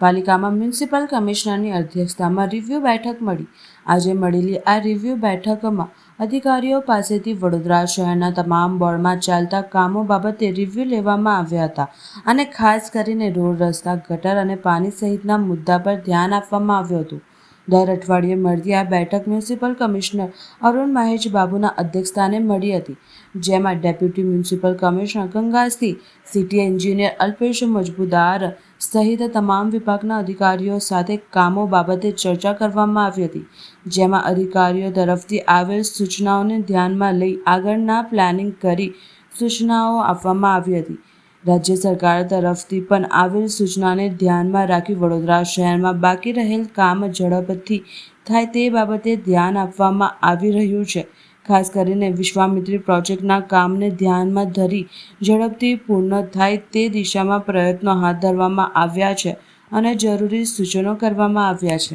પાલિકામાં મ્યુનિસિપલ કમિશનરની અધ્યક્ષતામાં રિવ્યુ બેઠક મળી. આજે મળેલી આ રિવ્યુ બેઠકમાં અધિકારીઓ પાસેથી વડોદરા શહેરના તમામ બોર્ડમાં ચાલતા કામો બાબતે રિવ્યુ લેવામાં આવ્યા હતા અને ખાસ કરીને રોડ રસ્તા, ગટર અને પાણી સહિતના મુદ્દા પર ધ્યાન આપવામાં આવ્યું હતું. દર અઠવાડિયે મળતી આ બેઠક મ્યુનિસિપલ કમિશનર અરુણ મહેશ બાબુના અધ્યક્ષસ્થાને મળી હતી, જેમાં ડેપ્યુટી મ્યુનિસિપલ કમિશનર ગંગાસ્થી સિટી એન્જિનિયર અલ્પેશ મજબૂદાર સહિત તમામ વિભાગના અધિકારીઓ સાથે કામો બાબતે ચર્ચા કરવામાં આવી હતી, જેમાં અધિકારીઓ તરફથી આવેલ સૂચનાઓને ધ્યાનમાં લઈ આગળના પ્લાનિંગ કરી સૂચનાઓ આપવામાં આવી હતી. રાજ્ય સરકાર તરફથી પણ આવેલ સૂચનાને ધ્યાનમાં રાખી વડોદરા શહેરમાં બાકી રહેલ કામ ઝડપથી થાય તે બાબતે ધ્યાન આપવામાં આવી રહ્યું છે. ખાસ કરીને વિશ્વામિત્રી પ્રોજેક્ટના કામને ધ્યાનમાં ધરી ઝડપથી પૂર્ણ થાય તે દિશામાં પ્રયત્નો હાથ ધરવામાં આવ્યા છે અને જરૂરી સૂચનો કરવામાં આવ્યા છે.